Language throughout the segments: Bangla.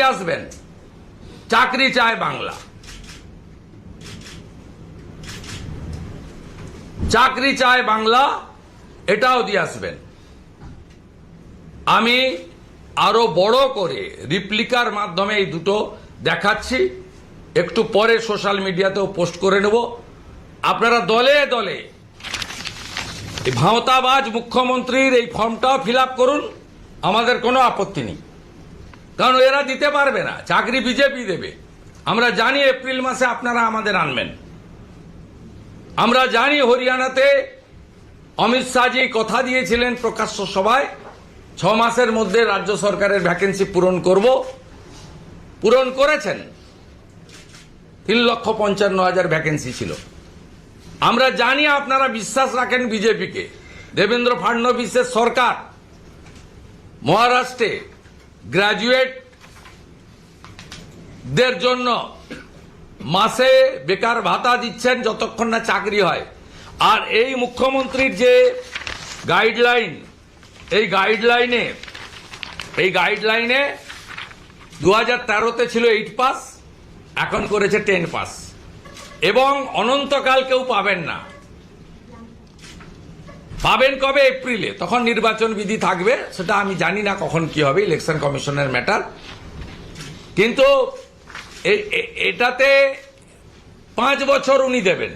আসবেন? চাকরি চায় বাংলা। চাকরি চায় বাংলা, এটাও দিয়ে আসবেন। আমি আরও বড় করে রিপ্লিকার মাধ্যমে এই দুটো দেখাচ্ছি। একটু পরে সোশ্যাল মিডিয়াতেও পোস্ট করে নেব। আপনারা দলে দলে ভাওতাবাজ মুখ্যমন্ত্রীর এই ফর্মটাও ফিল করুন। আমাদের কোনো আপত্তি নেই। কারণ এরা দিতে পারবে না। চাকরি বিজেপি দেবে। আমরা জানি এপ্রিল মাসে আপনারা আমাদের আনবেন। আমরা জানি হরিয়ানাতে অমিত শাহজি কথা দিয়েছিলেন প্রকাশ্য সভায়, ছ মাসের মধ্যে রাজ্য সরকারের ভ্যাকেন্সি পূরণ করব। পূরণ করেছেন। তিন লক্ষ পঞ্চান্ন হাজার ভ্যাকেন্সি ছিল। আমরা জানি আপনারা বিশ্বাস রাখেন বিজেপিকে। দেবেন্দ্র ফাডনবিসের সরকার, মহারাষ্ট্রে গ্রাজুয়েট দের জন্য মাসে বেকার ভাতা দিচ্ছেন যতক্ষণ না চাকরি হয়। আর এই মুখ্যমন্ত্রীর যে গাইডলাইন এই গাইডলাইনে এই গাইডলাইনে দু হাজার তেরোতে ছিল এইট পাস এখন করেছে টেন পাস এবং অনন্তকাল কেউ পাবেন না। পাবেন কবে এপ্রিলে? তখন নির্বাচন বিধি থাকবে, সেটা আমি জানি না কখন কি হবে ইলেকশন কমিশনের ম্যাটার কিন্তু এটাতে পাঁচ বছর উনি দেবেন।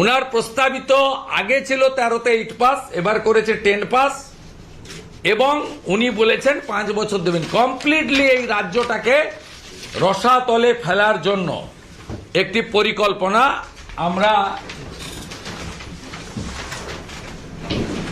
উনার প্রস্তাবিত আগে ছিল তেরোতে এইট পাস এবার করেছে টেন পাস এবং উনি বলেছেন পাঁচ বছর দেবেন। কমপ্লিটলি এই রাজ্যটাকে রসাতলে ফেলার জন্য একটি পরিকল্পনা আমরা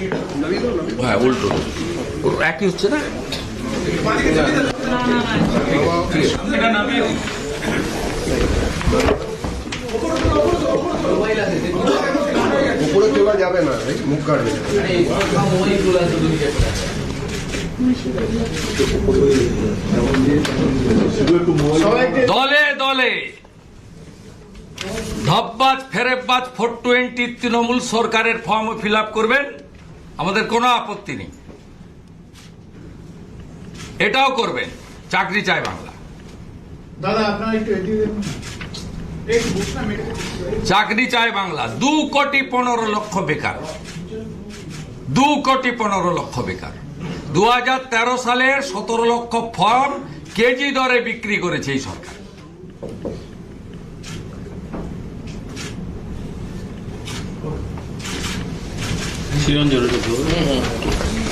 হ্যাঁ উল্টো। একই হচ্ছে না? উপরে তোলা যাবে না মুখ কাটবে। দলে দলে। ধপবাজ ফেরেববাজ ফোর টোয়েন্টি তৃণমূল সরকারের ফর্ম ফিল আপ করবেন? আমাদের কোনো আপত্তি নেই। এটাও করবেন চাকরি চায় বাংলা। দাদা আপনার একটু চাকরি চায় বাংলা দু কোটি পনেরো লক্ষ বেকার। দু কোটি পনেরো লক্ষ বেকার। দু হাজার তেরো সালে সতেরো লক্ষ ফর্ম কেজি দরে বিক্রি করেছে এই সরকার। 수연제를 줘서.